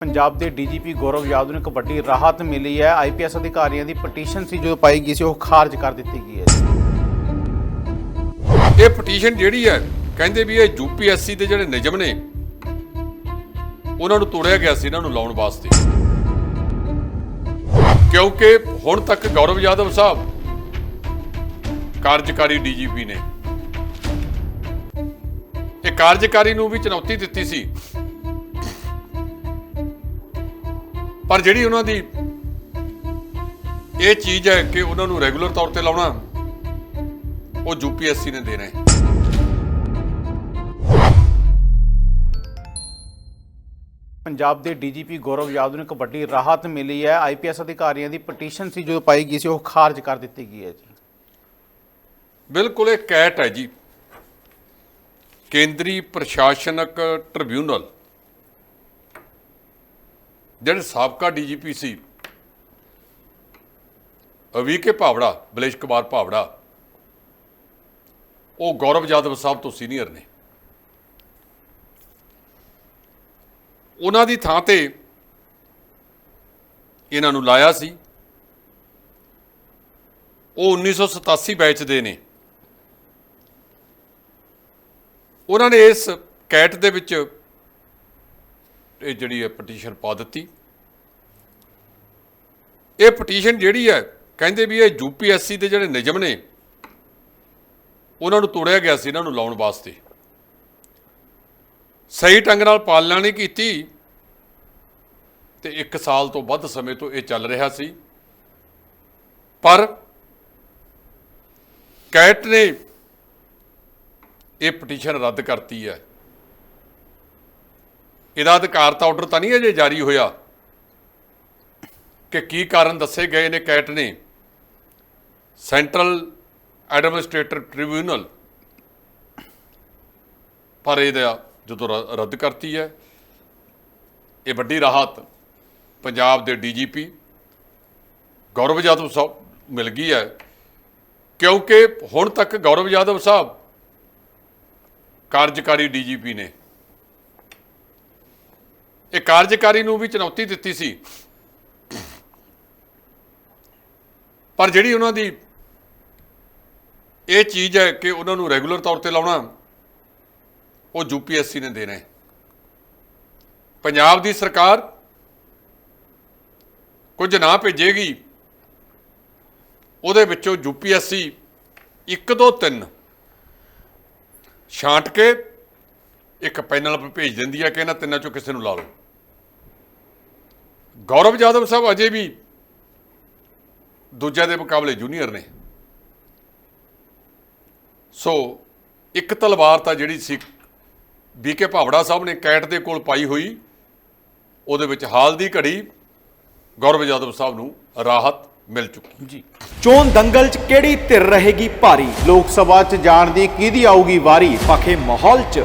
ਪੰਜਾਬ ਦੇ ਡੀਜੀਪੀ ਗੌਰਵ ਯਾਦਵ ਨੂੰ ਇੱਕ ਵੱਡੀ ਰਾਹਤ ਮਿਲੀ ਹੈ। ਆਈਪੀਐਸ ਅਧਿਕਾਰੀਆਂ ਦੀ ਪਟੀਸ਼ਨ ਸੀ, ਜੋ ਪਾਈ ਗਈ ਸੀ, ਉਹ ਖਾਰਜ ਕਰ ਦਿੱਤੀ ਗਈ ਹੈ ਇਹ ਪਟੀਸ਼ਨ ਜਿਹੜੀ ਹੈ, ਕਹਿੰਦੇ ਵੀ ਇਹ ਯੂਪੀਐਸਸੀ ਦੇ ਜਿਹੜੇ ਨਿਯਮ ਨੇ, ਉਹਨਾਂ ਨੂੰ ਤੋੜਿਆ ਗਿਆ ਸੀ, ਇਹਨਾਂ ਨੂੰ ਲਾਉਣ ਵਾਸਤੇ। ਕਿਉਂਕਿ ਹੁਣ ਤੱਕ ਗੌਰਵ ਯਾਦਵ ਸਾਹਿਬ ਕਾਰਜਕਾਰੀ ਡੀਜੀਪੀ ਨੇ। ਇਹ ਕਾਰਜਕਾਰੀ ਨੂੰ ਵੀ ਚੁਣੌਤੀ ਦਿੱਤੀ ਸੀ। ਪਰ ਜਿਹੜੀ ਉਹਨਾਂ ਦੀ ਇਹ ਚੀਜ਼ ਹੈ ਕਿ ਉਹਨਾਂ ਨੂੰ ਰੈਗੂਲਰ ਤੌਰ ਤੇ ਲਾਉਣਾ ਉਹ ਯੂਪੀਐਸਸੀ ਨੇ ਦੇਣਾ ਹੈ। ਪੰਜਾਬ ਦੇ ਡੀਜੀਪੀ ਗੌਰਵ ਯਾਦਵ ਨੂੰ ਇੱਕ ਵੱਡੀ ਰਾਹਤ ਮਿਲੀ ਹੈ। ਆਈਪੀਐਸ ਅਧਿਕਾਰੀਆਂ ਦੀ ਪਟੀਸ਼ਨ ਸੀ ਜੋ ਪਾਈ ਗਈ ਸੀ ਉਹ ਖਾਰਜ ਕਰ ਦਿੱਤੀ ਗਈ ਹੈ ਜੀ। ਬਿਲਕੁਲ ਇਹ ਕੈਟ ਹੈ ਜੀ। ਕੇਂਦਰੀ ਪ੍ਰਸ਼ਾਸਨਕ ਟ੍ਰਿਬਿਊਨਲ ਜਿਹੜੇ ਸਾਬਕਾ ਡੀਜੀਪੀ ਸੀ ਅਵੀਕੇ ਭਾਵੜਾ, ਬਲੇਸ਼ ਕੁਮਾਰ ਭਾਵੜਾ, ਉਹ ਗੌਰਵ ਯਾਦਵ ਸਾਹਿਬ ਤੋਂ ਸੀਨੀਅਰ ਨੇ। ਉਹਨਾਂ ਦੀ ਥਾਂ ਤੇ ਇਹਨਾਂ ਨੂੰ ਲਾਇਆ ਸੀ। ਉਹ 1987 ਬੈਚ ਦੇ ਨੇ। ਉਹਨਾਂ ਨੇ ਇਸ ਕੈਟ ਦੇ ਵਿੱਚ ਇਹ ਜਿਹੜੀ ਹੈ ਪਟੀਸ਼ਨ ਪਾ ਦਿੱਤੀ। ਇਹ ਪਟੀਸ਼ਨ ਜਿਹੜੀ ਹੈ, ਕਹਿੰਦੇ ਵੀ ਇਹ ਯੂਪੀਐਸਸੀ ਦੇ ਜਿਹੜੇ ਨਿਯਮ ਨੇ, ਉਹਨਾਂ ਨੂੰ ਤੋੜਿਆ ਗਿਆ ਸੀ, ਇਹਨਾਂ ਨੂੰ ਲਾਉਣ ਵਾਸਤੇ। ਸਹੀ ਢੰਗ ਨਾਲ ਪਾਲਣਾ ਨਹੀਂ ਕੀਤੀ, ਤੇ 1 ਸਾਲ ਤੋਂ ਵੱਧ ਸਮੇਂ ਤੋਂ ਇਹ ਚੱਲ ਰਿਹਾ ਸੀ। ਪਰ ਕੈਟ ਨੇ ਇਹ ਪਟੀਸ਼ਨ ਰੱਦ ਕਰਤੀ ਹੈ। ਇਹਦਾ ਅਧਿਕਾਰ ਤਾਂ ਆਰਡਰ ਤਾਂ ਨਹੀਂ ਅਜੇ ਜਾਰੀ ਹੋਇਆ। ਕਿ ਕੀ ਕਾਰਨ ਦੱਸੇ ਗਏ ਨੇ ਕੈਟ ਨੇ ਸੈਂਟਰਲ ਐਡਮਿਨਿਸਟ੍ਰੇਟਰ ਟ੍ਰਿਬਿਊਨਲ ਪਰ ਇਹਦਾ ਜਦੋਂ ਰ- ਰੱਦ ਕਰਤੀ ਹੈ। ਇਹ ਵੱਡੀ ਰਾਹਤ ਪੰਜਾਬ ਦੇ ਡੀਜੀਪੀ ਗੌਰਵ ਯਾਦਵ ਸਾਹਿਬ ਮਿਲ ਗਈ ਹੈ। ਕਿਉਂਕਿ ਹੁਣ ਤੱਕ ਗੌਰਵ ਯਾਦਵ ਸਾਹਿਬ ਕਾਰਜਕਾਰੀ ਡੀਜੀਪੀ ਨੇ। ਇਹ ਕਾਰਜਕਾਰੀ ਨੂੰ ਵੀ ਚੁਣੌਤੀ ਦਿੱਤੀ ਸੀ। ਪਰ ਜਿਹੜੀ ਉਹਨਾਂ ਦੀ ਇਹ ਚੀਜ਼ ਹੈ ਕਿ ਉਹਨਾਂ ਨੂੰ ਰੈਗੂਲਰ ਤੌਰ ਤੇ ਲਾਉਣਾ, ਉਹ ਯੂਪੀਐਸਸੀ ਨੇ ਦੇਣਾ ਹੈ। ਪੰਜਾਬ ਦੀ ਸਰਕਾਰ ਕੁਝ ਨਾ ਭੇਜੇਗੀ, ਉਹਦੇ ਵਿੱਚੋਂ ਯੂਪੀਐਸਸੀ 1 2 3 ਛਾਂਟ ਕੇ ਇੱਕ ਪੈਨਲ ਭੇਜ ਦਿੰਦੀ ਹੈ ਕਿ ਇਹਨਾਂ ਤਿੰਨਾਂ ਚੋਂ ਕਿਸੇ ਨੂੰ ਲਾ ਲਓ। ਗੌਰਵ ਯਾਦਵ ਸਾਹਿਬ ਅਜੇ ਵੀ ਦੂਜਿਆਂ ਦੇ ਮੁਕਾਬਲੇ ਜੂਨੀਅਰ ਨੇ। ਸੋ ਇੱਕ ਤਲਵਾਰ ਤਾਂ ਜਿਹੜੀ ਸੀ ਬੀਕੇ ਭਾਵੜਾ ਸਾਹਿਬ ਨੇ ਕੈਟ ਦੇ ਕੋਲ ਪਾਈ ਹੋਈ, ਉਹਦੇ ਵਿੱਚ ਹਾਲ ਦੀ ਘੜੀ ਗੌਰਵ ਯਾਦਵ ਸਾਹਿਬ ਨੂੰ ਰਾਹਤ ਮਿਲ ਚੁੱਕੀ। ਜੀ। ਚੋਣ ਦੰਗਲ 'ਚ ਕਿਹੜੀ ਧਿਰ ਰਹੇਗੀ ਭਾਰੀ? ਲੋਕ ਸਭਾ 'ਚ ਜਾਣ ਦੀ ਕਿਹਦੀ ਆਊਗੀ ਵਾਰੀ? ਪਖੇ ਮਾਹੌਲ 'ਚ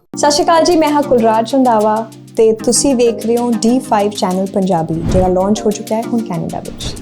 ਸਤਿ ਸ਼੍ਰੀ ਅਕਾਲ ਜੀ, ਮੈਂ ਹਾਂ ਕੁਲਰਾਜ ਰੰਦਾਵਾ ਤੇ ਤੁਸੀਂ ਵੇਖ ਰਹੇ ਹੋ D5 ਚੈਨਲ ਪੰਜਾਬੀ, ਜਿਹੜਾ ਲਾਂਚ ਹੋ ਚੁੱਕਾ ਹੈ ਹੁਣ ਕੈਨੇਡਾ ਵਿੱਚ।